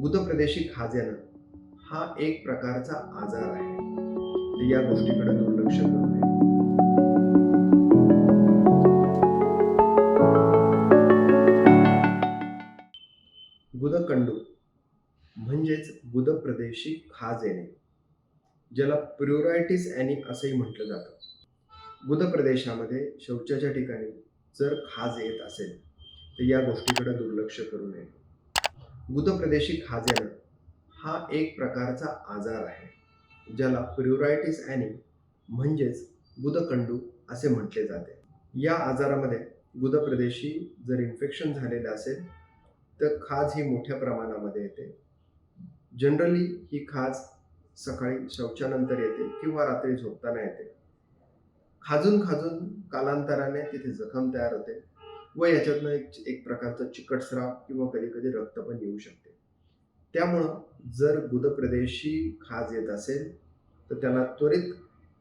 गुदप्रदेशी खाजेनं हा एक प्रकारचा आजार आहे. तर या गोष्टीकडे दुर्लक्ष करू नये. गुदकंडू म्हणजेच गुदप्रदेशी खाज येणे ज्याला प्युरायटिस ॲनी असंही म्हटलं जातं. गुदप्रदेशामध्ये शौचाच्या ठिकाणी जर खाज येत असेल तर या गोष्टीकडे दुर्लक्ष करू नये. गुदप्रदेशी खाज हा एक प्रकारचा आजार आहे ज्याला प्युरायटिस ॲनी म्हणजेच गुदकंडू असे म्हटले जाते. या आजारामध्ये गुदप्रदेशी जर इन्फेक्शन झालेलं असेल तर खाज ही मोठ्या प्रमाणामध्ये येते. जनरली ही खाज सकाळी शौचानंतर येते किंवा रात्री झोपताना येते. खाजून खाजून कालांतराने तिथे जखम तयार होते. व याच्यातनं एक एक प्रकारचा चिकटस्राव किंवा कधी कधी रक्त पण येऊ शकते. त्यामुळं जर गुदप्रदेशी खाज येत असेल तर त्याला त्वरित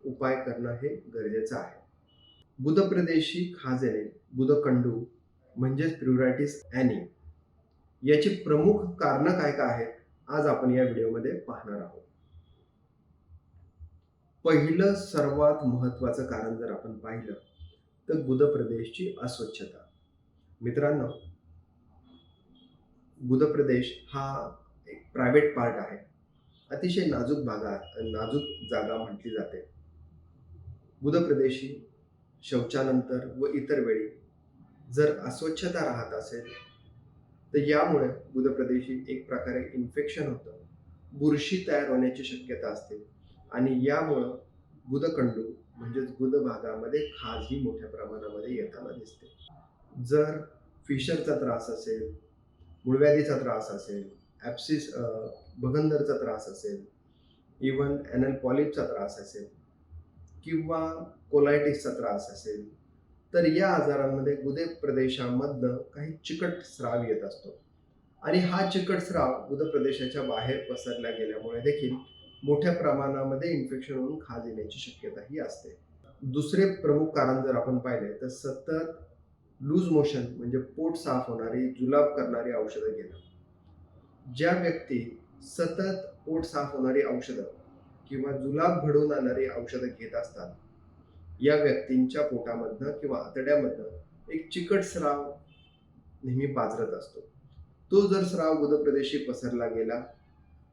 उपाय करणं हे गरजेचं आहे. गुदप्रदेशी खाज येणे गुदकंडू म्हणजेच प्युरायटिस ॲनी याची प्रमुख कारणं काय काय आहेत आज आपण या व्हिडिओमध्ये पाहणार आहोत. पहिलं सर्वात महत्त्वाचं कारण जर आपण पाहिलं तर गुदप्रदेशची अस्वच्छता. मित्रांनो बुधप्रदेश हा एक प्रायव्हेट पार्ट आहे. अतिशय नाजूक भागा नाजूक जागा म्हटली जाते. गुदप्रदेशी शौचानंतर व इतर वेळी जर अस्वच्छता राहत असेल तर यामुळे बुधप्रदेशी एक प्रकारे इन्फेक्शन होतं. बुरशी तयार होण्याची शक्यता असते आणि यामुळं बुधकंडू म्हणजेच बुध भागामध्ये खाजही मोठ्या प्रमाणामध्ये येताना दिसते. जर फिशरचा त्रास असेल मुळव्याधीचा त्रास असेल ॲप्सिस भगंदरचा त्रास असेल इवन ॲनल पॉलिपचा त्रास असेल किंवा कोलायटिसचा त्रास असेल तर या आजारांमध्ये गुदे प्रदेशामधनं काही चिकट स्राव येत असतो. आणि हा चिकट स्राव उद प्रदेशाच्या बाहेर पसरल्या गेल्यामुळे देखील मोठ्या प्रमाणामध्ये इन्फेक्शन होऊन खाज येण्याची शक्यताही असते. दुसरे प्रमुख कारण जर आपण पाहिले तर सतत लूज मोशन म्हणजे पोट साफ होणारी जुलाब करणारी औषधं घेणं. ज्या व्यक्ती सतत पोट साफ होणारी औषधं किंवा जुलाब घडवून आणणारी औषधं घेत असतात या व्यक्तींच्या पोटामधनं किंवा आतड्यामधनं एक चिकट स्राव नेहमी पाजरत असतो. तो जर स्राव गुदप्रदेशी पसरला गेला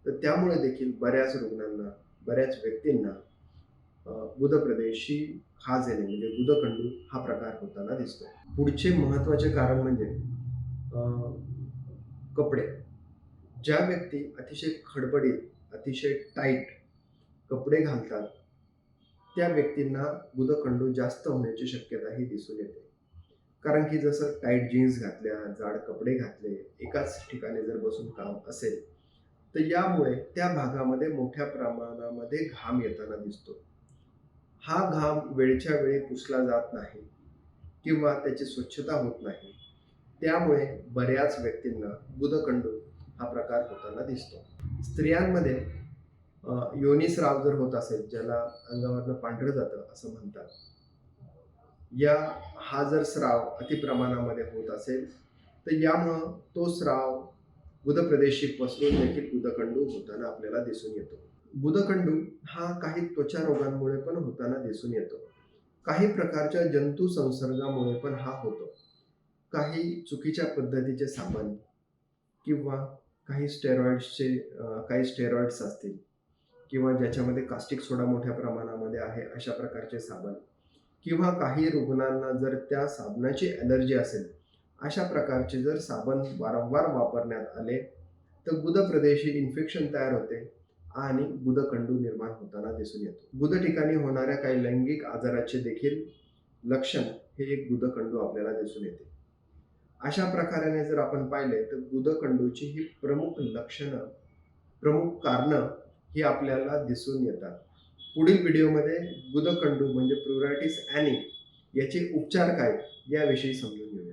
तर त्यामुळे देखील बऱ्याच रुग्णांना बऱ्याच व्यक्तींना अं, गुदप्रदेशी खाज येणे म्हणजे गुदकंडू हा प्रकार होताना दिसतो. पुढचे महत्त्वाचे कारण म्हणजे कपडे. ज्या व्यक्ती अतिशय खडबडीत अतिशय टाईट कपडे घालतात त्या व्यक्तींना गुदकंडू जास्त होण्याची शक्यता ही दिसून येते. कारण की जसं टाईट जीन्स घातल्या जाड कपडे घातले एकाच ठिकाणी जर बसून काम असेल तर यामुळे त्या भागामध्ये मोठ्या प्रमाणामध्ये घाम येताना दिसतो. हा घाम वेळच्या वेळी पुसला जात नाही किंवा त्याची स्वच्छता होत नाही. त्यामुळे बऱ्याच व्यक्तींना गुदकंडू हा प्रकार होताना दिसतो. स्त्रियांमध्ये योनी योनिस्राव जर होत असेल ज्याला अंगावरनं पांढरं जातं असं म्हणतात या हा जर स्राव अतिप्रमाणामध्ये होत असेल तर यामुळं तो स्राव गुदप्रदेशी पसरून देखील गुदकंडू होताना आपल्याला दिसून येतो. बुधखंडू हा काही त्वचा रोगांमुळे पण होताना दिसून येतो. काही प्रकारच्या जंतू संसर्गामुळे पण हा होतो. काही चुकीच्या पद्धतीचे साबण किंवा काही स्टेरॉइड्सचे काही स्टेरॉइड्स असतील किंवा ज्याच्यामध्ये कास्टिक सोडा मोठ्या प्रमाणामध्ये आहे अशा प्रकारचे साबण किंवा काही रुग्णांना जर त्या साबणाची ॲलर्जी असेल अशा प्रकारचे जर साबण वारंवार वापरण्यात आले तर गुदप्रदेशी इन्फेक्शन तयार होते. आणि गुदकंडू निर्माण होताना दिसून येतो. बुध ठिकाणी होणाऱ्या काही लैंगिक आजाराचे देखील लक्षण हे एक गुदकंडू आपल्याला दिसून येते. अशा प्रकाराने जर आपण पाहिले तर गुदकंडूची ही प्रमुख लक्षणं प्रमुख कारणं ही आपल्याला दिसून येतात. पुढील व्हिडिओमध्ये गुदकंडू म्हणजे प्युरायटिस ॲनी याचे उपचार काय याविषयी समजून घेऊ.